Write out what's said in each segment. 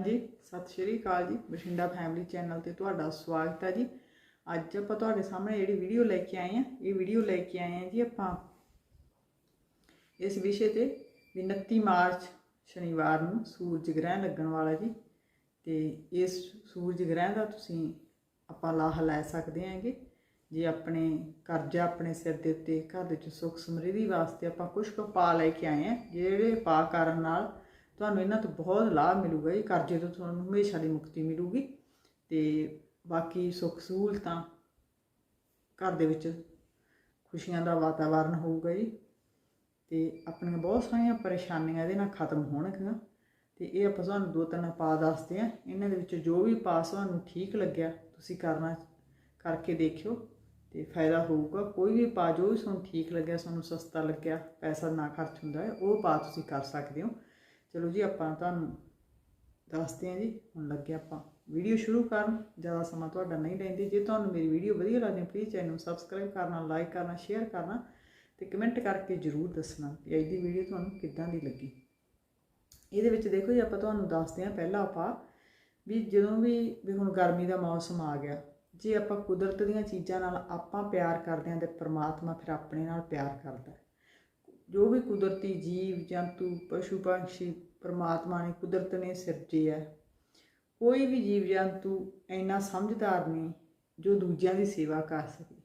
ਜੀ, ਸਤਿ ਸ਼੍ਰੀ ਅਕਾਲ ਜੀ, ਬਠਿੰਡਾ ਫੈਮਿਲੀ ਚੈਨਲ ਤੇ ਤੁਹਾਡਾ ਸਵਾਗਤ ਹੈ ਜੀ। ਅੱਜ ਆਪਾਂ ਤੁਹਾਡੇ ਸਾਹਮਣੇ ਜਿਹੜੀ ਵੀਡੀਓ ਲੈ ਕੇ ਆਏ ਆ ਇਹ ਵੀਡੀਓ ਲੈ ਕੇ ਆਏ ਆ ਜੀ ਆਪਾਂ। ਇਸ ਵਿਸ਼ੇ ਤੇ ਵੀ 29 ਮਾਰਚ ਸ਼ਨੀਵਾਰ ਨੂੰ ਸੂਰਜ ਗ੍ਰਹਿਣ ਲੱਗਣ ਵਾਲਾ ਜੀ, ਤੇ ਇਸ ਸੂਰਜ ਗ੍ਰਹਿਣ ਦਾ ਤੁਸੀਂ ਆਪਾਂ ਲਾਹਾ ਲੈ ਸਕਦੇ ਆਂਗੇ ਜੇ ਆਪਣੇ ਕਰਜ਼ਾ ਆਪਣੇ ਸਿਰ ਦੇ ਉੱਤੇ ਘਰ ਦੇ ਵਿੱਚ ਸੁੱਖ ਸਮਰਿੱਧੀ ਵਾਸਤੇ ਆਪਾਂ ਕੁਝ ਕੁ ਪਾ ਲੈ ਕੇ ਆਏ ਆ ਜਿਹੜੇ ਪਾ ਕਰਨ ਨਾਲ ਤੁਹਾਨੂੰ ਇਹਨਾਂ ਤੋਂ ਬਹੁਤ ਲਾਭ ਮਿਲੂਗਾ ਜੀ, ਕਰਜ਼ੇ ਤੋਂ ਤੁਹਾਨੂੰ ਹਮੇਸ਼ਾ ਦੀ ਮੁਕਤੀ ਮਿਲੂਗੀ ਤੇ ਬਾਕੀ ਸੁੱਖ ਸਹੂਲਤਾਂ ਘਰ ਦੇ ਵਿੱਚ ਖੁਸ਼ੀਆਂ ਦਾ ਵਾਤਾਵਰਨ ਹੋਊਗਾ ਜੀ ਤੇ ਆਪਣੀਆਂ ਬਹੁਤ ਸਾਰੀਆਂ ਪਰੇਸ਼ਾਨੀਆਂ ਇਹਦੇ ਨਾਲ ਖਤਮ ਹੋਣਗੀਆਂ ਤੇ ਇਹ ਆਪਾਂ ਤੁਹਾਨੂੰ ਦੋ ਤਿੰਨ ਪਾ ਦੱਸਦੇ ਆ ਇਹਨਾਂ ਦੇ ਵਿੱਚ ਜੋ ਵੀ ਪਾਸ ਤੁਹਾਨੂੰ ਠੀਕ ਲੱਗਿਆ, ਤੁਸੀਂ ਕਰਨਾ ਕਰਕੇ ਦੇਖਿਓ ਤੇ ਫਾਇਦਾ ਹੋਊਗਾ। ਕੋਈ ਵੀ ਪਾ ਜੋ ਵੀ ਤੁਹਾਨੂੰ ਠੀਕ ਲੱਗਿਆ ਤੁਹਾਨੂੰ ਸਸਤਾ ਲੱਗਿਆ, ਪੈਸਾ ਨਾ ਖਰਚ ਹੁੰਦਾ ਹੈ, ਉਹ ਪਾ ਤੁਸੀਂ ਕਰ ਸਕਦੇ ਹੋ। ਚਲੋ ਜੀ, ਆਪਾਂ ਤੁਹਾਨੂੰ ਦੱਸਦੇ ਹਾਂ ਜੀ, ਹੁਣ ਲੱਗੇ ਆਪਾਂ ਵੀਡੀਓ ਸ਼ੁਰੂ ਕਰਨ। ਜ਼ਿਆਦਾ ਸਮਾਂ ਤੁਹਾਡਾ ਨਹੀਂ ਲੈਂਦੇ। ਜੇ ਤੁਹਾਨੂੰ ਮੇਰੀ ਵੀਡੀਓ ਵਧੀਆ ਲੱਗਦੀ ਪਲੀਜ਼ ਚੈਨਲ ਨੂੰ ਸਬਸਕ੍ਰਾਈਬ ਕਰਨਾ ਲਾਈਕ ਕਰਨਾ ਸ਼ੇਅਰ ਕਰਨਾ ਤੇ ਕਮੈਂਟ ਕਰਕੇ ਜਰੂਰ ਦੱਸਣਾ ਕਿ ਅੱਜ ਦੀ ਵੀਡੀਓ ਤੁਹਾਨੂੰ ਕਿੱਦਾਂ ਦੀ ਲੱਗੀ। ਇਹਦੇ ਵਿੱਚ ਦੇਖੋ ਜੀ, ਆਪਾਂ ਤੁਹਾਨੂੰ ਦੱਸਦੇ ਹਾਂ ਪਹਿਲਾਂ ਆਪਾਂ ਵੀ ਜਦੋਂ ਵੀ ਵੀ ਹੁਣ ਗਰਮੀ ਦਾ ਮੌਸਮ ਆ ਗਿਆ, ਜੇ ਆਪਾਂ ਕੁਦਰਤ ਦੀਆਂ ਚੀਜ਼ਾਂ ਨਾਲ ਆਪਾਂ ਪਿਆਰ ਕਰਦੇ ਹਾਂ ਤੇ ਪ੍ਰਮਾਤਮਾ ਫਿਰ ਆਪਣੇ ਨਾਲ ਪਿਆਰ ਕਰਦਾ ਜੋ ਵੀ ਕੁਦਰਤੀ ਜੀਵ, ਜੰਤੂ, ਪਸ਼ੂ, ਪੰਛੀ, ਪਰਮਾਤਮਾ ਨੇ ਕੁਦਰਤ ਨੇ ਸਿਰਜੇ ਹੈ ਕੋਈ ਵੀ ਜੀਵ, ਜੰਤੂ ਇੰਨਾ ਸਮਝਦਾਰ ਨਹੀਂ ਜੋ ਦੂਜਿਆਂ ਦੀ ਸੇਵਾ ਕਰ ਸਕੇ।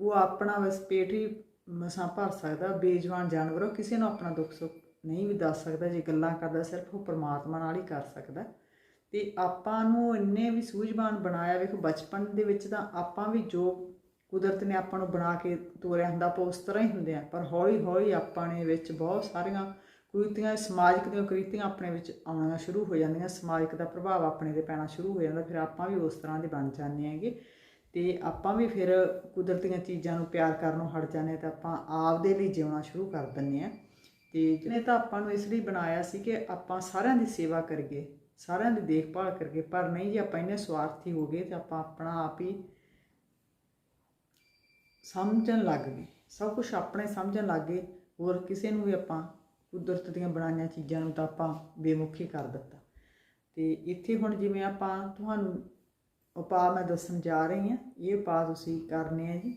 ਉਹ ਆਪਣਾ ਬਸ ਪੇਟ ਹੀ ਮਸਾਂ ਭਰ ਸਕਦਾ, ਬੇਜਵਾਨ ਜਾਨਵਰ, ਉਹ ਕਿਸੇ ਨੂੰ ਆਪਣਾ ਦੁੱਖ ਸੁੱਖ ਨਹੀਂ ਵੀ ਦੱਸ ਸਕਦਾ, ਜੇ ਗੱਲਾਂ ਕਰਦਾ ਸਿਰਫ ਉਹ ਪਰਮਾਤਮਾ ਨਾਲ ਹੀ ਕਰ ਸਕਦਾ। ਤੇ ਆਪਾਂ ਨੂੰ ਇੰਨੇ ਵੀ ਸੂਝਵਾਨ ਬਣਾਇਆ, ਵੇਖੋ ਬਚਪਨ ਦੇ ਵਿੱਚ ਤਾਂ ਆਪਾਂ ਵੀ ਜੋ ਕੁਦਰਤ ਨੇ ਆਪਾਂ ਨੂੰ ਬਣਾ ਕੇ ਤੋਰਿਆ ਹੁੰਦਾ, ਆਪਾਂ ਉਸ ਤਰ੍ਹਾਂ ਹੀ ਹੁੰਦੇ ਆ ਪਰ ਹੌਲੀ ਹੌਲੀ ਆਪਾਂ ਨੇ ਵਿੱਚ ਬਹੁਤ ਸਾਰੀਆਂ ਕੁਰੀਤੀਆਂ, ਸਮਾਜਿਕ ਦੀਆਂ ਕੁਰੀਤੀਆਂ ਆਪਣੇ ਵਿੱਚ ਆਉਣੀਆਂ ਸ਼ੁਰੂ ਹੋ ਜਾਂਦੀਆਂ। ਸਮਾਜਿਕ ਦਾ ਪ੍ਰਭਾਵ ਆਪਣੇ ਤੇ ਪੈਣਾ ਸ਼ੁਰੂ ਹੋ ਜਾਂਦਾ, ਫਿਰ ਆਪਾਂ ਵੀ ਉਸ ਤਰ੍ਹਾਂ ਦੇ ਬਣ ਜਾਂਦੇ ਹੈਗੇ। ਤੇ ਆਪਾਂ ਵੀ ਫਿਰ ਕੁਦਰਤੀਆਂ ਚੀਜ਼ਾਂ ਨੂੰ ਪਿਆਰ ਕਰਨੋਂ ਹਟ ਜਾਂਦੇ ਹਾਂ ਤਾਂ ਆਪਾਂ ਆਪਦੇ ਲਈ ਜਿਉਣਾ ਸ਼ੁਰੂ ਕਰ ਦਿੰਦੇ ਆ ਤੇ ਜਿਹਨੇ ਤਾਂ ਆਪਾਂ ਨੂੰ ਇਸ ਲਈ ਬਣਾਇਆ ਸੀ ਕਿ ਆਪਾਂ ਸਾਰਿਆਂ ਦੀ ਸੇਵਾ ਕਰੀਏ, ਸਾਰਿਆਂ ਦੀ ਦੇਖਭਾਲ ਕਰੀਏ, ਪਰ ਨਹੀਂ ਜੇ, ਆਪਾਂ ਇੰਨੇ ਸਵਾਰਥੀ ਹੋ ਗਏ ਤੇ ਆਪਾਂ ਆਪਣਾ ਆਪ ਹੀ ਸਮਝਣ ਲੱਗ ਗਏ। ਸਭ ਕੁਝ ਆਪਣੇ ਸਮਝਣ ਲੱਗ ਗਏ। ਹੋਰ ਕਿਸੇ ਨੂੰ ਵੀ ਆਪਾਂ ਕੁਦਰਤ ਦੀਆਂ ਬਣਾਈਆਂ ਚੀਜ਼ਾਂ ਨੂੰ ਤਾਂ ਆਪਾਂ ਬੇਮੁਖੀ ਕਰ ਦਿੱਤਾ। ਤੇ ਇੱਥੇ ਹੁਣ ਜਿਵੇਂ ਆਪਾਂ ਤੁਹਾਨੂੰ ਉਪਾਅ ਮੈਂ ਦੱਸਣ ਜਾ ਰਹੀ ਹਾਂ, ਇਹ ਉਪਾਅ ਤੁਸੀਂ ਕਰਨੇ ਆ ਜੀ।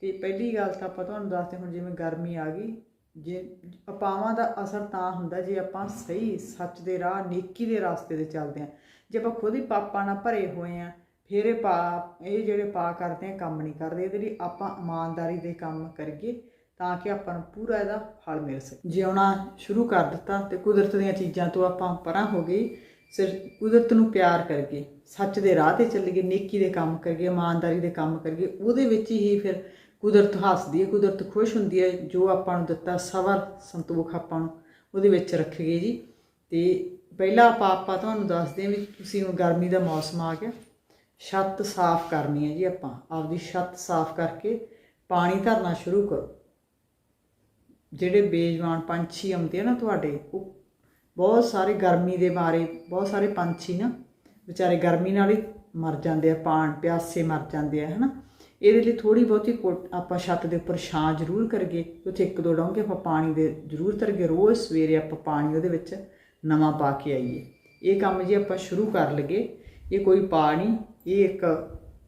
ਤੇ ਪਹਿਲੀ ਗੱਲ ਤਾਂ ਆਪਾਂ ਤੁਹਾਨੂੰ ਦੱਸਦੇ ਹੁਣ ਜਿਵੇਂ ਗਰਮੀ ਆ ਗਈ, ਜੇ ਉਪਾਵਾਂ ਦਾ ਅਸਰ ਤਾਂ ਹੁੰਦਾ ਜੇ ਆਪਾਂ ਸਹੀ, ਸੱਚ ਦੇ ਰਾਹ, ਨੇਕੀ ਦੇ ਰਸਤੇ ਤੇ ਚੱਲਦੇ ਆ ਜੇ ਆਪਾਂ ਖੁਦ ਹੀ ਪਾਪਾਂ ਨਾਲ ਭਰੇ ਹੋਏ ਆ ਫਿਰ ਇਹ ਪਾ, ਇਹ ਜਿਹੜੇ ਪਾ ਕਰਦੇ ਆ, ਕੰਮ ਨਹੀਂ ਕਰਦੇ, ਇਹਦੇ ਲਈ ਆਪਾਂ ਇਮਾਨਦਾਰੀ ਦੇ ਕੰਮ ਕਰੀਏ ਤਾਂ ਕਿ ਆਪਾਂ ਨੂੰ ਪੂਰਾ ਇਹਦਾ ਫਲ ਮਿਲ ਸਕੇ। ਜਿਉਣਾ ਸ਼ੁਰੂ ਕਰ ਦਿੱਤਾ ਤੇ ਕੁਦਰਤ ਦੀਆਂ ਚੀਜ਼ਾਂ ਤੋਂ ਆਪਾਂ ਪਰਾਂ ਹੋ ਗਏ ਸਿਰ ਕੁਦਰਤ ਨੂੰ ਪਿਆਰ ਕਰਕੇ ਸੱਚ ਦੇ ਰਾਹ ਤੇ ਚੱਲੀਏ, ਨੇਕੀ ਦੇ ਕੰਮ ਕਰੀਏ, ਇਮਾਨਦਾਰੀ ਦੇ ਕੰਮ ਕਰੀਏ, ਉਹਦੇ ਵਿੱਚ ਹੀ ਫਿਰ ਕੁਦਰਤ ਹੱਸਦੀ ਹੈ, ਕੁਦਰਤ ਖੁਸ਼ ਹੁੰਦੀ ਹੈ, ਜੋ ਆਪਾਂ ਨੂੰ ਦਿੱਤਾ ਸਬਰ, ਸੰਤੋਖ ਆਪਾਂ ਨੂੰ ਉਹਦੇ ਵਿੱਚ ਰੱਖੀਏ ਜੀ। ਤੇ ਪਹਿਲਾ ਆਪਾਂ ਆਪਾਂ ਤੁਹਾਨੂੰ ਦੱਸਦੇ ਹਾਂ ਵੀ ਤੁਸੀਂ ਹੁਣ ਗਰਮੀ ਦਾ ਮੌਸਮ ਆ ਗਿਆ। ਛੱਤ ਸਾਫ਼ ਕਰਨੀ ਹੈ ਜੀ ਆਪਾਂ। ਆਪਦੀ ਛੱਤ ਸਾਫ਼ ਕਰਕੇ ਪਾਣੀ ਧਰਨਾ ਸ਼ੁਰੂ ਕਰੋ। ਜਿਹੜੇ ਬੇਜਵਾਨ ਪੰਛੀ ਆਉਂਦੇ ਆ ਨਾ ਤੁਹਾਡੇ, ਉਹ ਬਹੁਤ ਸਾਰੇ ਗਰਮੀ ਦੇ ਮਾਰੇ, ਬਹੁਤ ਸਾਰੇ ਪੰਛੀ ਨਾ ਵਿਚਾਰੇ ਗਰਮੀ ਨਾਲ ਹੀ ਮਰ ਜਾਂਦੇ ਆ, ਪਾਣ ਪਿਆਸੇ ਮਰ ਜਾਂਦੇ ਆ, ਹਨਾ। ਇਹਦੇ ਲਈ ਥੋੜੀ ਬਹੁਤੀ ਕੋਟ- ਆਪਾਂ ਛੱਤ ਦੇ ਉੱਪਰ ਛਾਂ ਜ਼ਰੂਰ ਕਰੀਏ, ਉੱਥੇ ਇੱਕ ਦੋ ਡੋਂਗੇ ਆਪਾਂ ਪਾਣੀ ਦੇ ਜ਼ਰੂਰ ਤਰਗੇ ਰੋਜ਼ ਸਵੇਰੇ ਆਪਾਂ ਪਾਣੀ ਉਹਦੇ ਵਿੱਚ ਨਵਾਂ ਪਾ ਕੇ ਆਈਏ। ਇਹ ਕੰਮ ਜੇ ਆਪਾਂ ਸ਼ੁਰੂ ਕਰ ਲਈਏ ਇਹ ਕੋਈ ਪਾ ਨਹੀਂ ਇਹ ਇੱਕ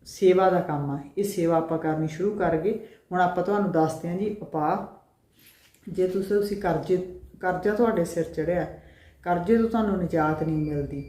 ਸੇਵਾ ਦਾ ਕੰਮ ਆ। ਇਹ ਸੇਵਾ ਆਪਾਂ ਕਰਨੀ ਸ਼ੁਰੂ ਕਰ ਗਏ। ਹੁਣ ਆਪਾਂ ਤੁਹਾਨੂੰ ਦੱਸਦੇ ਹਾਂ ਜੀ ਉਪਾਅ ਜੇ ਤੁਸੀਂ ਤੁਸੀਂ ਕਰਜ਼ੇ, ਕਰਜ਼ਾ ਤੁਹਾਡੇ ਸਿਰ ਚੜਿਆ ਕਰਜ਼ੇ ਤੋਂ ਤੁਹਾਨੂੰ ਨਿਜਾਤ ਨਹੀਂ ਮਿਲਦੀ।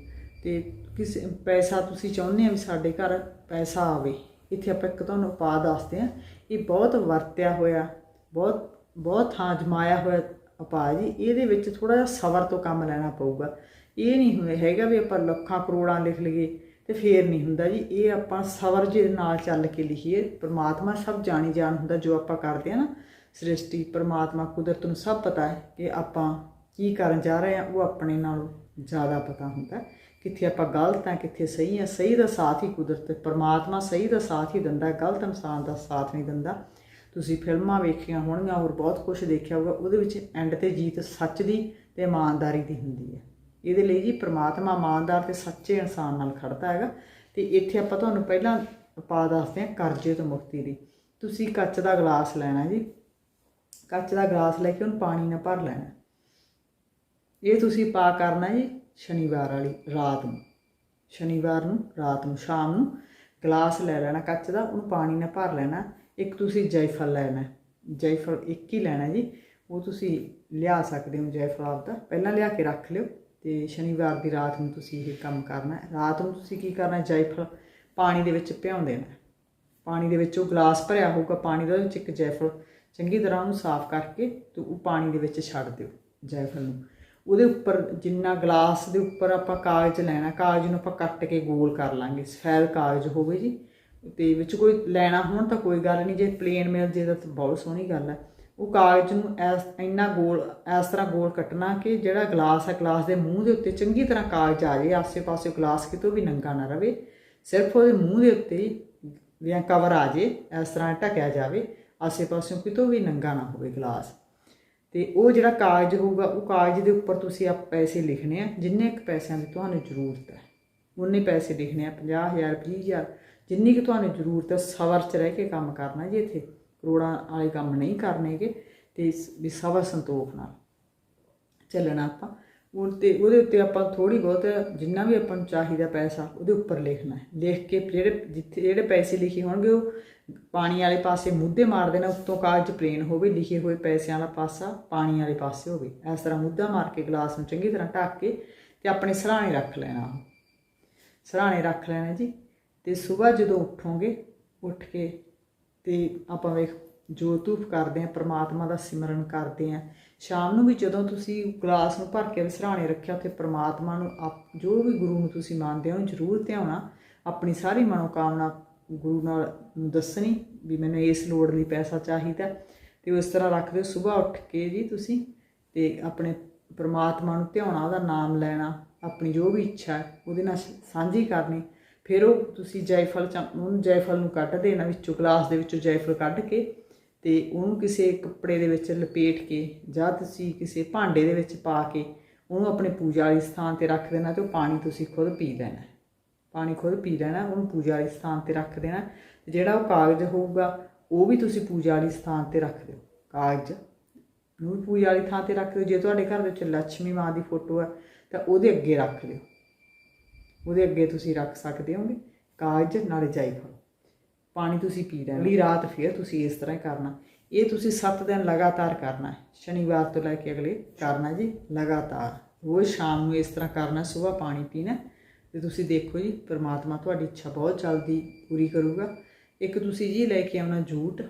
ਤੇ ਕਿਸੇ, ਪੈਸਾ ਤੁਸੀਂ ਚਾਹੁੰਦੇ ਆ ਵੀ ਸਾਡੇ ਘਰ ਪੈਸਾ ਆਵੇ। ਇੱਥੇ ਆਪਾਂ ਇੱਕ ਤੁਹਾਨੂੰ ਉਪਾਅ ਦੱਸਦੇ ਆ ਇਹ ਬਹੁਤ ਵਰਤਿਆ ਹੋਇਆ, ਬਹੁਤ ਬਹੁਤ ਥਾਂ ਜਮਾਇਆ ਹੋਇਆ ਉਪਾਅ ਜੀ। ਇਹਦੇ ਵਿੱਚ ਥੋੜਾ ਜਿਹਾ ਸਬਰ ਤੋਂ ਕੰਮ ਲੈਣਾ ਪਊਗਾ। ਇਹ ਨਹੀਂ ਹੋਇਆ ਹੈਗਾ ਵੀ ਆਪਾਂ ਲੱਖਾਂ ਕਰੋੜਾਂ ਲਿਖ ਲਈਏ ਤੇ ਫੇਰ ਨਹੀਂ ਹੁੰਦਾ ਜੀ। ਇਹ ਆਪਾਂ ਸਬਰ ਦੇ ਨਾਲ ਚੱਲ ਕੇ ਲਿਖੀਏ, ਪ੍ਰਮਾਤਮਾ ਸਭ ਜਾਣੀ ਜਾਣ ਹੁੰਦਾ ਜੋ ਆਪਾਂ ਕਰਦੇ ਆ ਨਾ। ਸ੍ਰਿਸ਼ਟੀ, ਪ੍ਰਮਾਤਮਾ, ਕੁਦਰਤ ਨੂੰ ਸਭ ਪਤਾ ਹੈ ਕਿ ਆਪਾਂ ਕੀ ਕਰਨ ਜਾ ਰਹੇ ਆ, ਉਹ ਆਪਣੇ ਨਾਲੋਂ ਜ਼ਿਆਦਾ ਪਤਾ ਹੁੰਦਾ। ਕਿੱਥੇ ਆਪਾਂ ਗਲਤ ਆ, ਕਿੱਥੇ ਸਹੀ ਆ, ਸਹੀ ਦਾ ਸਾਥ ਹੀ ਕੁਦਰਤ, ਪਰਮਾਤਮਾ ਸਹੀ ਦਾ ਸਾਥ ਹੀ ਦਿੰਦਾ, ਗਲਤ ਇਨਸਾਨ ਦਾ ਸਾਥ ਨਹੀਂ ਦਿੰਦਾ। ਤੁਸੀਂ ਫਿਲਮਾਂ ਵੇਖੀਆਂ ਹੋਣਗੀਆਂ ਹੋਰ ਬਹੁਤ ਕੁਝ ਦੇਖਿਆ ਹੋਊਗਾ, ਉਹਦੇ ਵਿੱਚ ਐਂਡ ਤੇ ਜੀਤ ਸੱਚ ਦੀ ਤੇ ਇਮਾਨਦਾਰੀ ਦੀ ਹੁੰਦੀ ਹੈ। ਇਹਦੇ ਲਈ ਜੀ ਪ੍ਰਮਾਤਮਾ ਇਮਾਨਦਾਰ ਤੇ ਸੱਚੇ ਇਨਸਾਨ ਨਾਲ ਖੜਦਾ ਹੈਗਾ। ਤੇ ਇੱਥੇ ਆਪਾਂ ਤੁਹਾਨੂੰ ਪਹਿਲਾਂ ਪਾ ਦੱਸਦੇ ਹਾਂ ਕਰਜ਼ੇ ਤੋਂ ਮੁਕਤੀ ਦੀ। ਤੁਸੀਂ ਕੱਚ ਦਾ ਗਲਾਸ ਲੈਣਾ ਜੀ। ਕੱਚ ਦਾ ਗਲਾਸ ਲੈ ਕੇ ਉਹਨੂੰ ਪਾਣੀ ਨਾਲ ਭਰ ਲੈਣਾ। ਇਹ ਤੁਸੀਂ ਪਾ ਕਰਨਾ ਜੀ ਸ਼ਨੀਵਾਰ ਵਾਲੀ ਰਾਤ ਨੂੰ। ਸ਼ਨੀਵਾਰ ਨੂੰ, ਰਾਤ ਨੂੰ, ਸ਼ਾਮ ਨੂੰ ਗਲਾਸ ਲੈ ਲੈਣਾ ਕੱਚ ਦਾ, ਉਹਨੂੰ ਪਾਣੀ ਨਾਲ ਭਰ ਲੈਣਾ। ਇੱਕ ਤੁਸੀਂ ਜੈਫਲ ਲੈਣਾ। ਜੈਫਲ ਇੱਕ ਹੀ ਲੈਣਾ ਜੀ। ਉਹ ਤੁਸੀਂ ਲਿਆ ਸਕਦੇ ਹੋ ਜੈਫਲ ਆਪਦਾ। ਪਹਿਲਾਂ ਲਿਆ ਕੇ ਰੱਖ ਲਿਓ। ਤੇ ਸ਼ਨੀਵਾਰ ਦੀ ਰਾਤ ਨੂੰ ਤੁਸੀਂ ਇਹ ਕੰਮ ਕਰਨਾ ਹੈ। ਰਾਤ ਨੂੰ ਤੁਸੀਂ ਕੀ ਕਰਨਾ ਜੈਫਲ ਪਾਣੀ ਦੇ ਵਿੱਚ ਭਿਉਂ ਦੇਣਾ ਪਾਣੀ ਦੇ ਵਿੱਚ ਉਹ ਗਲਾਸ ਭਰਿਆ ਹੋਊਗਾ, ਪਾਣੀ ਦਾ ਉਹਦੇ ਵਿੱਚ ਇੱਕ ਜੈਫਲ ਚੰਗੀ ਤਰ੍ਹਾਂ ਉਹਨੂੰ ਸਾਫ਼ ਕਰਕੇ ਤੇ ਉਹ ਪਾਣੀ ਦੇ ਵਿੱਚ ਛੱਡ ਦਿਓ ਜੈਫਲ ਨੂੰ। ਉਹਦੇ ਉੱਪਰ ਜਿੰਨਾ ਗਲਾਸ ਦੇ ਉੱਪਰ ਆਪਾਂ ਕਾਗਜ਼ ਲੈਣਾ, ਕਾਗਜ਼ ਨੂੰ ਆਪਾਂ ਕੱਟ ਕੇ ਗੋਲ ਕਰ ਲਾਂਗੇ। ਸਫੈਦ ਕਾਗਜ਼ ਹੋਵੇ ਜੀ, ਤੇ ਵਿੱਚ ਕੋਈ ਲੈਣਾ ਹੋਣ ਤਾਂ ਕੋਈ ਗੱਲ ਨਹੀਂ, ਜੇ ਪਲੇਨ ਮਿਲ ਜੇ ਤਾਂ ਬਹੁਤ ਸੋਹਣੀ ਗੱਲ ਹੈ। ਉਹ ਕਾਗਜ਼ ਨੂੰ ਐਸ, ਇੰਨਾ ਗੋਲ ਇਸ ਤਰ੍ਹਾਂ ਗੋਲ ਕੱਟਣਾ ਕਿ ਜਿਹੜਾ ਗਲਾਸ ਹੈ, ਗਲਾਸ ਦੇ ਮੂੰਹ ਦੇ ਉੱਤੇ ਚੰਗੀ ਤਰ੍ਹਾਂ ਕਾਗਜ਼ ਆ ਜਾਏ, ਆਸੇ-ਪਾਸੇ ਗਲਾਸ ਕਿਤੋਂ ਵੀ ਨੰਗਾ ਨਾ ਰਵੇ। ਸਿਰਫ ਉਹਦੇ ਮੂੰਹ ਦੇ ਉੱਤੇ ਹੀ ਜਾਂ ਕਵਰ ਆ ਜੇ ਇਸ ਤਰ੍ਹਾਂ ਢਕਿਆ ਜਾਵੇ ਆਸੇ-ਪਾਸਿਓਂ ਕਿਤੋਂ ਵੀ ਨੰਗਾ ਨਾ ਹੋਵੇ ਗਲਾਸ। ਤੇ ਉਹ ਜਿਹੜਾ ਕਾਗਜ਼ ਹੋਊਗਾ, ਉਹ ਕਾਗਜ਼ ਦੇ ਉੱਪਰ ਤੁਸੀਂ ਆਪ ਪੈਸੇ ਲਿਖਣੇ ਆ, ਜਿੰਨੇ ਕੁ ਪੈਸਿਆਂ ਦੀ ਤੁਹਾਨੂੰ ਜ਼ਰੂਰਤ ਹੈ। ਉਨੇ ਪੈਸੇ ਲਿਖਣੇ ਆ 50000 20000 ਜਿੰਨੀ ਕੁ ਤੁਹਾਨੂੰ ਜ਼ਰੂਰਤ ਹੈ, ਸਬਰ 'ਚ ਰਹਿ ਕੇ ਕੰਮ ਕਰਨਾ ਜੀ ਇੱਥੇ। ਰੋੜਾਂ ਵਾਲੇ ਕੰਮ ਨਹੀਂ ਕਰਨੇਗੇ ਤੇ ਇਸ- ਵੀ ਸਬਰ ਸੰਤੋਖ ਨਾਲ ਚੱਲਣਾ ਆਪਾਂ। ਉਹ ਤੇ ਉਹਦੇ ਉੱਤੇ ਆਪਾਂ ਥੋੜੀ ਬਹੁਤ ਜਿੰਨਾ ਵੀ ਆਪਾਂ ਨੂੰ ਚਾਹੀਦਾ ਪੈਸਾ, ਉਹਦੇ ਉੱਪਰ ਲਿਖਣਾ ਹੈ। ਲਿਖ ਕੇ ਜਿਹੜੇ ਜਿੱਥੇ ਜਿਹੜੇ ਪੈਸੇ ਲਿਖੇ ਹੋਣਗੇ, ਉਹ ਪਾਣੀ ਵਾਲੇ ਪਾਸੇ ਮੁੱਦੇ ਮਾਰ ਦੇਣਾ ਉੱਤੋਂ ਕਾਗਜ਼ ਪਲੇਨ ਹੋਵੇ, ਲਿਖੇ ਹੋਏ ਪੈਸਿਆਂ ਵਾਲਾ ਪਾਸਾ ਪਾਣੀ ਵਾਲੇ ਪਾਸੇ ਹੋਵੇ। ਇਸ ਤਰ੍ਹਾਂ ਮੁੱਦਾ ਮਾਰ ਕੇ ਗਲਾਸ ਨੂੰ ਚੰਗੀ ਤਰ੍ਹਾਂ ਢੱਕ ਕੇ ਤੇ ਆਪਣੇ ਸਰਾਣੇ ਰੱਖ ਲੈਣਾ ਉਹ। ਸਰਾਣੇ ਰੱਖ ਲੈਣਾ ਜੀ। ਤੇ ਸਵੇਰ ਜਦੋਂ ਉੱਠੋਗੇ, ਉੱਠ ਕੇ ਤੇ ਆਪਾਂ ਵੇਖ, ਜੋ ਧੂਪ ਕਰਦੇ ਆ ਪ੍ਰਮਾਤਮਾ ਦਾ ਸਿਮਰਨ ਕਰਦੇ ਆ ਸ਼ਾਮ ਨੂੰ ਵੀ ਜਦੋਂ ਤੁਸੀਂ ਗਲਾਸ ਨੂੰ ਭਰ ਕੇ ਸਰਾਣੇ ਰੱਖਿਆ, ਉੱਥੇ ਪ੍ਰਮਾਤਮਾ ਨੂੰ ਆਪ- ਜੋ ਵੀ ਗੁਰੂ ਨੂੰ ਤੁਸੀਂ ਮੰਨਦੇ ਹੋ, ਜ਼ਰੂਰ ਧਿਆਉਣਾ, ਆਪਣੀ ਸਾਰੀ ਮਨੋਕਾਮਨਾ ਗੁਰੂ ਨਾਲ ਦੱਸਣੀ ਵੀ ਮੈਨੂੰ ਇਸ ਲੋੜ ਲਈ ਪੈਸਾ ਚਾਹੀਦਾ ਤੇ ਉਸ ਤਰ੍ਹਾਂ ਰੱਖਦੇ ਸਵੇਰ ਉੱਠ ਕੇ ਜੀ ਤੁਸੀਂ ਤੇ ਆਪਣੇ ਪ੍ਰਮਾਤਮਾ ਨੂੰ ਧਿਆਉਣਾ, ਉਹਦਾ ਨਾਮ ਲੈਣਾ, ਆਪਣੀ ਜੋ ਵੀ ਇੱਛਾ ਹੈ, ਉਹਦੇ ਨਾਲ ਸਾਂਝੀ ਕਰਨੀ। ਫਿਰ ਉਹ ਤੁਸੀਂ ਜੈਫਲ ਚ ਉਹਨੂੰ ਜੈਫਲ ਨੂੰ ਕੱਢ ਦੇਣਾ ਵਿੱਚੋਂ, ਗਲਾਸ ਦੇ ਵਿੱਚੋਂ ਜੈਫਲ ਕੱਢ ਕੇ ਤੇ ਉਹਨੂੰ ਕਿਸੇ ਕੱਪੜੇ ਦੇ ਵਿੱਚ ਲਪੇਟ ਕੇ ਜਾਂ ਤੁਸੀਂ ਕਿਸੇ ਭਾਂਡੇ ਦੇ ਵਿੱਚ ਪਾ ਕੇ ਉਹਨੂੰ ਆਪਣੇ ਪੂਜਾ ਵਾਲੀ ਸਥਾਨ ਤੇ ਰੱਖ ਦੇਣਾ ਤੇ ਉਹ ਪਾਣੀ ਤੁਸੀਂ ਖੁਦ ਪੀ ਲੈਣਾ। ਪਾਣੀ ਖੁਦ ਪੀ ਲੈਣਾ, ਉਹਨੂੰ ਪੂਜਾ ਵਾਲੀ ਸਥਾਨ ਤੇ ਰੱਖ ਦੇਣਾ ਜਿਹੜਾ ਉਹ ਕਾਗਜ਼ ਹੋਊਗਾ, ਉਹ ਵੀ ਤੁਸੀਂ ਪੂਜਾ ਵਾਲੀ ਸਥਾਨ ਤੇ ਰੱਖ ਦਿਓ। ਕਾਗਜ਼ ਨੂੰ ਵੀ ਪੂਜਾ ਵਾਲੀ ਥਾਂ ਤੇ ਰੱਖ ਦਿਓ। ਜੇ ਤੁਹਾਡੇ ਘਰ ਵਿੱਚ ਲక్ష్ਮੀ ਮਾਂ ਦੀ ਫੋਟੋ ਹੈ ਤਾਂ ਉਹਦੇ ਅੱਗੇ ਰੱਖ ਦਿਓ। ਉਹਦੇ ਅੱਗੇ ਤੁਸੀਂ ਰੱਖ ਸਕਦੇ ਹੋਗੇ। ਕਾਗਜ਼ ਨਾਲੇ ਜਾਇਫਲ ਪਾਣੀ ਤੁਸੀਂ ਪੀ ਲੈਣਾ। ਅਗਲੀ ਰਾਤ ਫਿਰ ਤੁਸੀਂ ਇਸ ਤਰ੍ਹਾਂ ਕਰਨਾ। ਇਹ ਤੁਸੀਂ 7 ਦਿਨ ਲਗਾਤਾਰ ਕਰਨਾ ਹੈ। ਸ਼ਨੀਵਾਰ ਤੋਂ ਲੈ ਕੇ ਅਗਲੇ ਕਰਨਾ ਜੀ ਲਗਾਤਾਰ। ਰੋਜ਼ ਸ਼ਾਮ ਨੂੰ ਇਸ ਤਰ੍ਹਾਂ ਕਰਨਾ ਸਵੇਰ ਪਾਣੀ ਪੀਣਾ ਤੇ ਤੁਸੀਂ ਦੇਖੋ ਜੀ ਪ੍ਰਮਾਤਮਾ ਤੁਹਾਡੀ ਇੱਛਾ ਬਹੁਤ ਜਲਦੀ ਪੂਰੀ ਕਰੂਗਾ। ਇੱਕ ਤੁਸੀਂ ਜੀ ਲੈ ਕੇ ਆਉਣਾ ਜੂਟ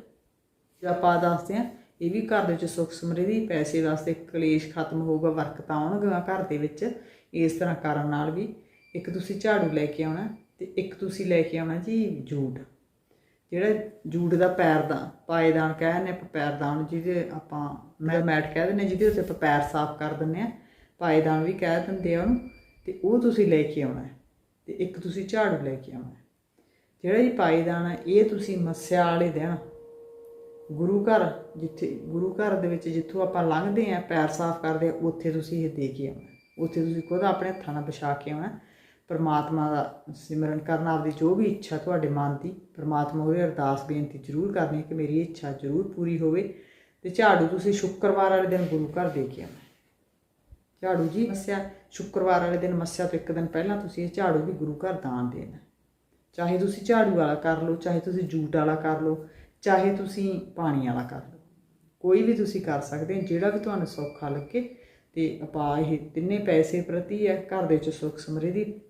ਜਾਂ ਆਪਾਂ ਦੱਸਦੇ ਆ ਇਹ ਵੀ ਘਰ ਦੇ ਵਿੱਚ ਸੁੱਖ ਸਮਰਿੱਧੀ ਪੈਸੇ ਵਾਸਤੇ ਕਲੇਸ਼ ਖਤਮ ਹੋਊਗਾ ਬਰਕਤਾਂ ਆਉਣਗੀਆਂ ਘਰ ਦੇ ਵਿੱਚ। ਇਸ ਤਰ੍ਹਾਂ ਕਰਨ ਨਾਲ ਵੀ ਇੱਕ ਤੁਸੀਂ ਝਾੜੂ ਲੈ ਕੇ ਆਉਣਾ ਤੇ ਇੱਕ ਤੁਸੀਂ ਲੈ ਕੇ ਆਉਣਾ ਜੀ ਜੂਟ। ਜਿਹੜਾ ਜੂਟ ਦਾ ਪੈਰਦਾਨ ਪਾਏਦਾਨ ਕਹਿੰਦੇ ਆਪਾਂ ਪੈਰਦਾਨ ਜਿਹਦੇ ਆਪਾਂ ਮੈਂ ਮੈਟ ਕਹਿ ਦਿੰਦੇ ਜਿਹਦੇ ਉੱਤੇ ਆਪਾਂ ਪੈਰ ਸਾਫ਼ ਕਰ ਦਿੰਦੇ ਆ ਪਾਏਦਾਨ ਵੀ ਕਹਿ ਦਿੰਦੇ ਆ ਉਹਨੂੰ ਤੇ ਉਹ ਤੁਸੀਂ ਲੈ ਕੇ ਆਉਣਾ ਤੇ ਇੱਕ ਤੁਸੀਂ ਝਾੜੂ ਲੈ ਕੇ ਆਉਣਾ ਜਿਹੜਾ ਜੀ ਪਾਏਦਾਨ ਹੈ ਇਹ ਤੁਸੀਂ ਮੱਸਿਆ ਵਾਲੇ ਦਿਨ ਗੁਰੂ ਘਰ ਜਿੱਥੇ ਗੁਰੂ ਘਰ ਦੇ ਵਿੱਚ ਜਿੱਥੋਂ ਆਪਾਂ ਲੰਘਦੇ ਆ ਪੈਰ ਸਾਫ਼ ਕਰਦੇ ਆ ਉੱਥੇ ਤੁਸੀਂ ਇਹ ਦੇ ਕੇ ਆਉਣਾ ਉੱਥੇ ਤੁਸੀਂ ਖੁਦ ਆਪਣੇ ਹੱਥਾਂ ਨਾਲ ਵਿਛਾ ਕੇ ਆਉਣਾ ਪਰਮਾਤਮਾ ਦਾ ਸਿਮਰਨ ਕਰਨ ਆਪਦੀ ਜੋ ਵੀ ਇੱਛਾ ਤੁਹਾਡੇ ਮਨ ਦੀ, ਪਰਮਾਤਮਾ ਉਹਦੇ ਅਰਦਾਸ ਬੇਨਤੀ ਜ਼ਰੂਰ ਕਰਨੀ ਕਿ ਮੇਰੀ ਇਹ ਇੱਛਾ ਜ਼ਰੂਰ ਪੂਰੀ ਹੋਵੇ ਤੇ ਝਾੜੂ ਤੁਸੀਂ ਸ਼ੁੱਕਰਵਾਰ ਵਾਲੇ ਦਿਨ ਗੁਰੂ ਘਰ ਦੇ ਕੇ ਆਉਣਾ। ਝਾੜੂ ਜੀ ਮੱਸਿਆ, ਸ਼ੁੱਕਰਵਾਰ ਵਾਲੇ ਦਿਨ ਮੱਸਿਆ ਤੋਂ ਇੱਕ ਦਿਨ ਪਹਿਲਾਂ ਤੁਸੀਂ ਇਹ ਝਾੜੂ ਵੀ ਗੁਰੂ ਘਰ ਦਾਨ ਦੇਣਾ। ਚਾਹੇ ਤੁਸੀਂ ਝਾੜੂ ਵਾਲਾ ਕਰ ਲਓ, ਚਾਹੇ ਤੁਸੀਂ ਜੂਟ ਵਾਲਾ ਕਰ ਲਓ, ਚਾਹੇ ਤੁਸੀਂ ਪਾਣੀ ਵਾਲਾ ਕਰ ਲਓ। ਕੋਈ ਵੀ ਤੁਸੀਂ ਕਰ ਸਕਦੇ ਹੋ, ਜਿਹੜਾ ਵੀ ਤੁਹਾਨੂੰ ਸੌਖਾ ਲੱਗੇ ਤੇ ਆਪਾਂ ਇਹ ਤਿੰਨੇ ਪੈਸੇ ਪ੍ਰਤੀ ਹੈ, ਘਰ ਦੇ ਵਿੱਚ ਸੁੱਖ ਸਮਰਿੱਧੀ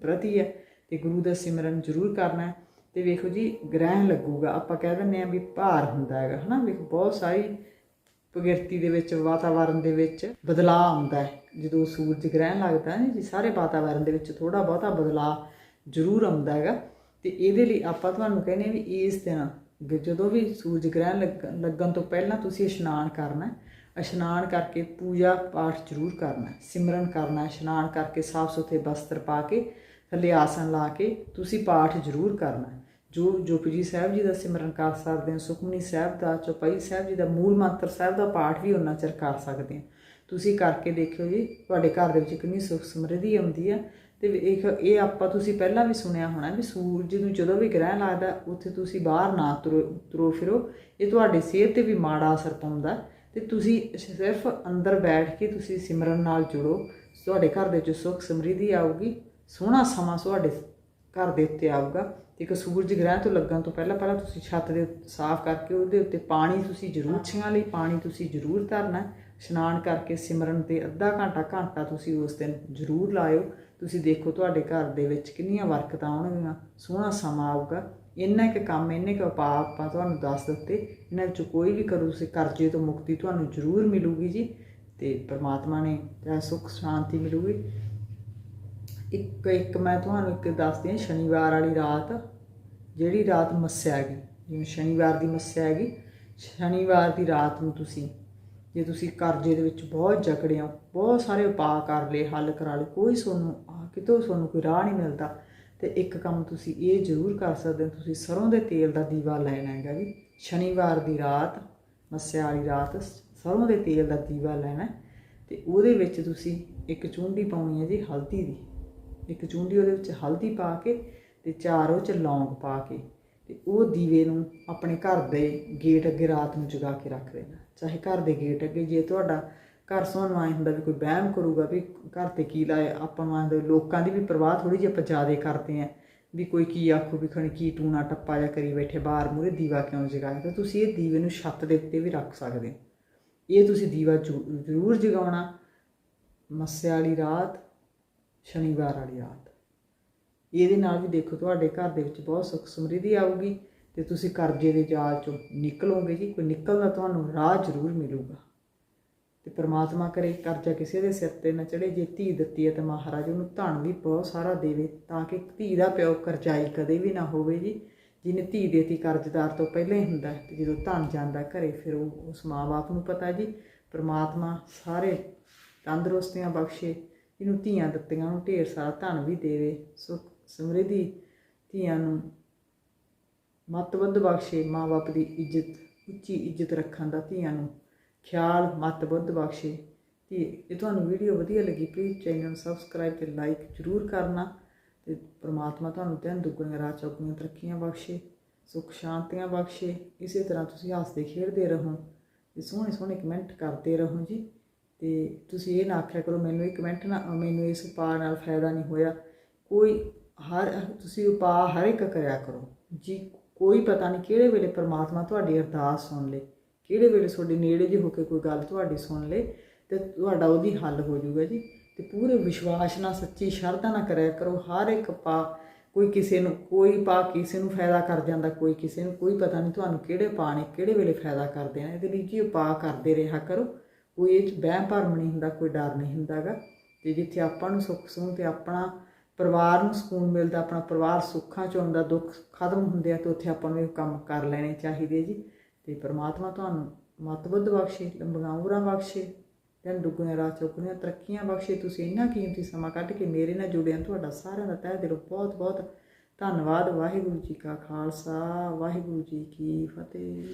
ਪ੍ਰਤੀ ਹੈ ਤੇ ਗੁਰੂ ਦਾ ਸਿਮਰਨ ਜ਼ਰੂਰ ਕਰਨਾ ਹੈ। ਤੇ ਵੇਖੋ ਜੀ, ਗ੍ਰਹਿਣ ਲੱਗੂਗਾ। ਆਪਾਂ ਕਹਿ ਦਿੰਦੇ ਆ ਵੀ ਭਾਰ ਹੁੰਦਾ ਹੈਗਾ, ਹਨਾ? ਵੇਖੋ, ਬਹੁਤ ਸਾਰੀ ਪ੍ਰਕਿਰਤੀ ਦੇ ਵਿੱਚ ਵਾਤਾਵਰਣ ਦੇ ਵਿੱਚ ਬਦਲਾਅ ਆਉਂਦਾ ਹੈ। ਜਦੋਂ ਸੂਰਜ ਗ੍ਰਹਿਣ ਲੱਗਦਾ ਹੈ ਜੀ, ਸਾਰੇ ਵਾਤਾਵਰਣ ਦੇ ਵਿੱਚ ਥੋੜਾ ਬਹੁਤਾ ਬਦਲਾਅ ਜ਼ਰੂਰ ਆਉਂਦਾ ਹੈਗਾ। ਤੇ ਇਹਦੇ ਲਈ ਆਪਾਂ ਤੁਹਾਨੂੰ ਕਹਿੰਦੇ ਹਾਂ ਵੀ ਇਸ ਦਿਨ, ਜਦੋਂ ਵੀ ਸੂਰਜ ਗ੍ਰਹਿਣ ਲੱਗ- ਲੱਗਣ ਤੋਂ ਪਹਿਲਾਂ ਤੁਸੀਂ ਇਸ਼ਨਾਨ ਕਰਨਾ ਹੈ। ਇਸ਼ਨਾਨ ਕਰਕੇ ਪੂਜਾ ਪਾਠ ਜ਼ਰੂਰ ਕਰਨਾ ਸਿਮਰਨ ਕਰਨਾ ਇਸ਼ਨਾਨ ਕਰਕੇ ਸਾਫ਼ ਸੁਥਰੇ ਵਸਤਰ ਪਾ ਕੇ, ਥੱਲੇ ਆਸਣ ਲਾ ਕੇ ਤੁਸੀਂ ਪਾਠ ਜ਼ਰੂਰ ਕਰਨਾ ਹੈ। ਜੋ ਜਪਜੀ ਸਾਹਿਬ ਜੀ ਦਾ ਸਿਮਰਨ ਕਰ ਸਕਦੇ ਹੋ, ਸੁਖਮਨੀ ਸਾਹਿਬ ਦਾ, ਚੌਪਈ ਸਾਹਿਬ ਜੀ ਦਾ, ਮੂਲ ਮੰਤਰ ਸਾਹਿਬ ਦਾ ਪਾਠ ਵੀ ਉਹਨਾਂ ਚਿਰ ਕਰ ਸਕਦੇ ਹੋ। ਤੁਸੀਂ ਕਰਕੇ ਦੇਖਿਓ ਜੀ, ਤੁਹਾਡੇ ਘਰ ਦੇ ਵਿੱਚ ਕਿੰਨੀ ਸੁਖ ਸਮਰਿੱਧੀ ਆਉਂਦੀ ਹੈ ਤੇ ਇਹ ਇਹ ਆਪਾਂ ਤੁਸੀਂ ਪਹਿਲਾਂ ਵੀ ਸੁਣਿਆ ਹੋਣਾ ਵੀ ਸੂਰਜ ਨੂੰ ਜਦੋਂ ਵੀ ਗ੍ਰਹਿਣ ਲੱਗਦਾ, ਉੱਥੇ ਤੁਸੀਂ ਬਾਹਰ ਨਾ ਤੁਰੋ ਤੁਰੋ ਫਿਰੋ, ਇਹ ਤੁਹਾਡੀ ਸਿਹਤ ਤੇ ਵੀ ਮਾੜਾ ਅਸਰ ਪਾਉਂਦਾ ਤੇ ਤੁਸੀਂ ਸਿਰਫ ਅੰਦਰ ਬੈਠ ਕੇ ਤੁਸੀਂ ਸਿਮਰਨ ਨਾਲ ਜੁੜੋ। ਤੁਹਾਡੇ ਘਰ ਦੇ ਵਿੱਚ ਸੁੱਖ ਸਮਰਿੱਧੀ ਆਊਗੀ ਸੋਹਣਾ ਸਮਾਂ ਤੁਹਾਡੇ ਘਰ ਦੇ ਉੱਤੇ ਆਊਗਾ। ਤੇ ਇੱਕ ਸੂਰਜ ਗ੍ਰਹਿ ਤੋਂ ਲੱਗਣ ਤੋਂ ਪਹਿਲਾਂ ਪਹਿਲਾਂ ਤੁਸੀਂ ਛੱਤ ਦੇ ਸਾਫ਼ ਕਰਕੇ ਉਹਦੇ ਉੱਤੇ ਪਾਣੀ ਤੁਸੀਂ ਜ਼ਰੂਰ ਛਿਆਂ ਲਈ ਪਾਣੀ ਤੁਸੀਂ ਜ਼ਰੂਰ ਧਰਨਾ। ਇਸ਼ਨਾਨ ਕਰਕੇ ਸਿਮਰਨ ਤੇ ਅੱਧਾ ਘੰਟਾ ਘੰਟਾ ਤੁਸੀਂ ਉਸ ਦਿਨ ਜ਼ਰੂਰ ਲਾਇਓ। ਤੁਸੀਂ ਦੇਖੋ ਤੁਹਾਡੇ ਘਰ ਦੇ ਵਿੱਚ ਕਿੰਨੀਆਂ ਬਰਕਤਾਂ ਆਉਣਗੀਆਂ ਸੋਹਣਾ ਸਮਾਂ ਆਊਗਾ। ਇੰਨਾ ਕੁ ਕੰਮ, ਇੰਨੇ ਕੁ ਉਪਾਅ ਆਪਾਂ ਤੁਹਾਨੂੰ ਦੱਸ ਦਿੱਤੇ। ਇਹਨਾਂ ਵਿੱਚੋਂ ਕੋਈ ਵੀ ਕਰੋ ਤੁਸੀਂ ਕਰਜ਼ੇ ਤੋਂ ਮੁਕਤੀ ਤੁਹਾਨੂੰ ਜ਼ਰੂਰ ਮਿਲੂਗੀ ਜੀ। ਤੇ ਪ੍ਰਮਾਤਮਾ ਨੇ ਚਾਹੇ ਸੁੱਖ, ਸ਼ਾਂਤੀ ਮਿਲੂਗੀ। ਇੱਕ ਇੱਕ ਮੈਂ ਤੁਹਾਨੂੰ ਇੱਕ ਦੱਸਦੀ ਹਾਂ, ਸ਼ਨੀਵਾਰ ਵਾਲੀ ਰਾਤ, ਜਿਹੜੀ ਰਾਤ ਮੱਸਿਆ ਹੈਗੀ, ਜਿਵੇਂ ਸ਼ਨੀਵਾਰ ਦੀ ਮੱਸਿਆ ਹੈਗੀ, ਸ਼ਨੀਵਾਰ ਦੀ ਰਾਤ ਨੂੰ ਤੁਸੀਂ, ਜੇ ਤੁਸੀਂ ਕਰਜ਼ੇ ਦੇ ਵਿੱਚ ਬਹੁਤ ਜਕੜੇ ਹੋ, ਬਹੁਤ ਸਾਰੇ ਉਪਾਅ ਕਰ ਲਏ, ਹੱਲ ਕਰਾ ਲਏ, ਕੋਈ ਤੁਹਾਨੂੰ, ਆ ਕਿਤੋਂ ਤੁਹਾਨੂੰ ਕੋਈ ਰਾਹ ਨਹੀਂ ਮਿਲਦਾ। ਤੇ ਇੱਕ ਕੰਮ ਤੁਸੀਂ ਇਹ ਜ਼ਰੂਰ ਕਰ ਸਕਦੇ ਹੋ, ਤੁਸੀਂ ਸਰੋਂ ਦੇ ਤੇਲ ਦਾ ਦੀਵਾ ਲੈਣਾ ਹੈਗਾ ਜੀ। ਸ਼ਨੀਵਾਰ ਦੀ ਰਾਤ ਮੱਸਿਆ ਵਾਲੀ ਰਾਤ ਸਰੋਂ ਦੇ ਤੇਲ ਦਾ ਦੀਵਾ ਲੈਣਾ ਹੈ ਤੇ ਉਹਦੇ ਵਿੱਚ ਤੁਸੀਂ ਇੱਕ ਚੂੰਡੀ ਪਾਉਣੀ ਹੈ ਜੀ ਹਲਦੀ ਦੀ। ਇੱਕ ਚੂੰਡੀ ਉਹਦੇ ਵਿੱਚ ਹਲਦੀ ਪਾ ਕੇ ਤੇ ਚਾਰ ਉਹ ਚ ਲੌਂਗ ਪਾ ਕੇ ਤੇ ਉਹ ਦੀਵੇ ਨੂੰ ਆਪਣੇ ਘਰ ਦੇ ਗੇਟ ਅੱਗੇ ਰਾਤ ਨੂੰ ਜਗਾ ਕੇ ਰੱਖ ਦੇਣਾ। ਚਾਹੇ ਘਰ ਦੇ ਗੇਟ ਅੱਗੇ, ਜੇ ਤੁਹਾਡਾ ਘਰ ਸੌਣ ਆਏ ਹੁੰਦਾ ਵੀ ਕੋਈ ਵਹਿਮ ਕਰੂਗਾ ਵੀ ਘਰ ਤੇ ਕੀ ਲਾਏ ਆਪਾਂ ਨੂੰ ਲੋਕਾਂ ਦੀ ਵੀ ਪਰਵਾਹ ਥੋੜੀ ਜਿਹੀ ਆਪਾਂ ਜ਼ਿਆਦਾ ਕਰਦੇ ਆਂ, ਵੀ ਕੋਈ ਕੀ ਆਖੂ, ਵੀ ਖਣੀ ਕੀ ਟੂਣਾ ਟੱਪਾ ਜਾਂ ਕਰੀ ਬੈਠੇ ਬਾਹਰ ਮੂਰੇ ਦੀਵਾ ਕਿਉਂ ਜਗਾਇਆ ਤਾਂ ਤੁਸੀਂ ਇਹ ਦੀਵੇ ਨੂੰ ਛੱਤ ਦੇ ਉੱਤੇ ਵੀ ਰੱਖ ਸਕਦੇ ਹੋ ਇਹ ਤੁਸੀਂ ਦੀਵਾ ਜ਼ਰੂ- ਜ਼ਰੂਰ ਜਗਾਉਣਾ, ਮੱਸਿਆ ਵਾਲੀ ਰਾਤ, ਸ਼ਨੀਵਾਰ ਵਾਲੀ ਰਾਤ। ਇਹਦੇ ਨਾਲ ਵੀ ਦੇਖੋ ਤੁਹਾਡੇ ਘਰ ਦੇ ਵਿੱਚ ਬਹੁਤ ਸੁੱਖ ਸਮਰਿੱਧੀ ਆਊਗੀ ਤੇ ਤੁਸੀਂ ਕਰਜ਼ੇ ਦੇ ਜਾਲ ਚੋਂ ਨਿਕਲੋਗੇ ਜੀ, ਕੋਈ ਨਿਕਲਦਾ ਤੁਹਾਨੂੰ ਰਾਹ ਜ਼ਰੂਰ ਮਿਲੂਗਾ। ਤੇ ਪ੍ਰਮਾਤਮਾ ਕਰੇ, ਕਰਜ਼ਾ ਕਿਸੇ ਦੇ ਸਿਰ ਤੇ ਨਾ ਚੜੇ ਜੇ ਧੀ ਦਿੱਤੀ ਹੈ ਤਾਂ ਮਹਾਰਾਜ ਉਹਨੂੰ ਧਨ ਵੀ ਬਹੁਤ ਸਾਰਾ ਦੇਵੇ, ਤਾਂ ਕਿ ਧੀ ਦਾ ਪਿਓ ਕਰਜ਼ਾਈ ਕਦੇ ਵੀ ਨਾ ਹੋਵੇ ਜੀ। ਜਿਹਨੇ ਧੀ ਦੇਤੀ, ਕਰਜ਼ਦਾਰ ਤੋਂ ਪਹਿਲਾਂ ਹੀ ਹੁੰਦਾ ਹੈ ਤੇ ਜਦੋਂ ਧਨ ਜਾਂਦਾ ਘਰੇ, ਫਿਰ ਉਹ ਉਸ ਮਾਂ-ਬਾਪ ਨੂੰ ਪਤਾ ਜੀ। ਪ੍ਰਮਾਤਮਾ ਸਾਰੇ ਤੰਦਰੁਸਤੀਆਂ ਬਖਸ਼ੇ, ਇਹਨੂੰ ਧੀਆਂ ਦਿੱਤੀਆਂ ਨੂੰ ਢੇਰ ਸਾਰਾ ਧਨ ਵੀ ਦੇਵੇ। ਸੁਖ, ਸਮਰਿੱਧੀ ਧੀਆਂ ਨੂੰ ਮਤਵੱਧ ਬਖਸ਼ੇ, ਮਾਂ-ਬਾਪ ਦੀ ਇੱਜ਼ਤ, ਉੱਚੀ ਇੱਜ਼ਤ ਰੱਖਣ ਦਾ ਧੀਆਂ ਨੂੰ ਖਿਆਲ ਮਤਬੁੱਧ ਬਖਸ਼ੇ। ਧੀ ਜੇ ਤੁਹਾਨੂੰ ਵੀਡੀਓ ਵਧੀਆ ਲੱਗੀ ਪਲੀਜ਼ ਚੈਨਲ ਨੂੰ ਸਬਸਕ੍ਰਾਈਬ ਤੇ ਲਾਈਕ ਜਰੂਰ ਕਰਨਾ ਤੇ ਪ੍ਰਮਾਤਮਾ ਤੁਹਾਨੂੰ ਤਿੰਨ ਦੁੱਗਣੀਆਂ ਰਾਹ ਚੌਗਣੀਆਂ ਤਰੱਕੀਆਂ ਬਖਸ਼ੇ, ਸੁਖ ਸ਼ਾਂਤੀਆਂ ਬਖਸ਼ੇ। ਇਸੇ ਤਰ੍ਹਾਂ ਤੁਸੀਂ ਹੱਸਦੇ ਖੇਡਦੇ ਰਹੋ ਤੇ ਸੋਹਣੇ ਸੋਹਣੇ ਕਮੈਂਟ ਕਰਦੇ ਰਹੋ ਜੀ। ਤੇ ਤੁਸੀਂ ਇਹ ਨਾ ਆਖਿਆ ਕਰੋ, ਮੈਨੂੰ ਇਹ ਕਮੈਂਟ ਨਾ, ਮੈਨੂੰ ਇਸ ਉਪਾਅ ਨਾਲ ਫਾਇਦਾ ਨਹੀਂ ਹੋਇਆ। ਕੋਈ ਹਰ, ਤੁਸੀਂ ਉਪਾਅ ਹਰ ਇੱਕ ਕਰਿਆ ਕਰੋ। ਜੀ, ਕੋਈ ਪਤਾ ਨਹੀਂ ਕਿਹੜੇ ਵੇਲੇ ਪਰਮਾਤਮਾ ਤੁਹਾਡੀ ਅਰਦਾਸ ਸੁਣ ਲੇ। ਕਿਹੜੇ ਵੇਲੇ ਤੁਹਾਡੇ ਨੇੜੇ ਜੇ ਹੋ ਕੇ ਕੋਈ ਗੱਲ ਤੁਹਾਡੀ ਸੁਣ ਲੇ ਤੇ ਤੁਹਾਡਾ ਉਹਦੀ ਹੱਲ ਹੋ ਜਾਊਗਾ ਜੀ। ਤੇ ਪੂਰੇ ਵਿਸ਼ਵਾਸ ਨਾਲ, ਸੱਚੀ ਸ਼ਰਧਾ ਨਾਲ ਕਰਿਆ ਕਰੋ। ਹਰ ਇੱਕ ਪਾ ਕੋਈ ਕਿਸੇ ਨੂੰ, ਕੋਈ ਪਾ ਕਿਸੇ ਨੂੰ ਫਾਇਦਾ ਕਰ ਜਾਂਦਾ, ਕੋਈ ਕਿਸੇ ਨੂੰ, ਕੋਈ ਪਤਾ ਨਹੀਂ ਤੁਹਾਨੂੰ ਕਿਹੜੇ ਪਾ ਨੇ, ਕਿਹੜੇ ਵੇਲੇ ਫਾਇਦਾ ਕਰਦੇ ਨੇ। ਇਹਦੇ ਲਈ ਜੀ ਉਪਾਅ ਕਰਦੇ ਰਿਹਾ ਕਰੋ। ਕੋਈ ਇਹ 'ਚ ਵਹਿਮ ਭਰਮ ਨਹੀਂ ਹੁੰਦਾ, ਕੋਈ ਡਰ ਨਹੀਂ ਹੁੰਦਾਗਾ ਤੇ ਜਿੱਥੇ ਆਪਾਂ ਨੂੰ ਸੁੱਖ ਸੂਹ ਤੇ ਆਪਣਾ ਪਰਿਵਾਰ ਨੂੰ ਸਕੂਨ ਮਿਲਦਾ, ਆਪਣਾ ਪਰਿਵਾਰ ਸੁੱਖਾਂ ਚ ਆਉਂਦਾ, ਦੁੱਖ ਖਤਮ ਹੁੰਦੇ ਆ, ਤੇ ਉੱਥੇ ਆਪਾਂ ਨੂੰ ਇਹ ਕੰਮ ਕਰ ਲੈਣੇ ਚਾਹੀਦੇ ਜੀ। ਤੇ ਪ੍ਰਮਾਤਮਾ ਤੁਹਾਨੂੰ ਮਤਬੁੱਧ ਬਖਸ਼ੇ, ਲੰਬੀਆਂ ਉਮਰਾਂ ਬਖਸ਼ੇ ਤੇ ਦੁੱਗਣੇ ਰਾਤ ਚੌਗਣੀਆਂ, ਤਰੱਕੀਆਂ ਬਖਸ਼ੇ, ਤੁਸੀਂ ਇੰਨਾ ਕੀਮਤੀ ਸਮਾਂ ਕੱਢ ਕੇ ਮੇਰੇ ਨਾਲ ਜੁੜਿਆ, ਤੁਹਾਡਾ ਸਾਰਿਆਂ ਦਾ ਤਹਿ ਦਿਲੋਂ ਬਹੁਤ ਬਹੁਤ ਧੰਨਵਾਦ। ਵਾਹਿਗੁਰੂ ਜੀ ਕਾ ਖਾਲਸਾ, ਵਾਹਿਗੁਰੂ ਜੀ ਕੀ ਫਤਿਹ।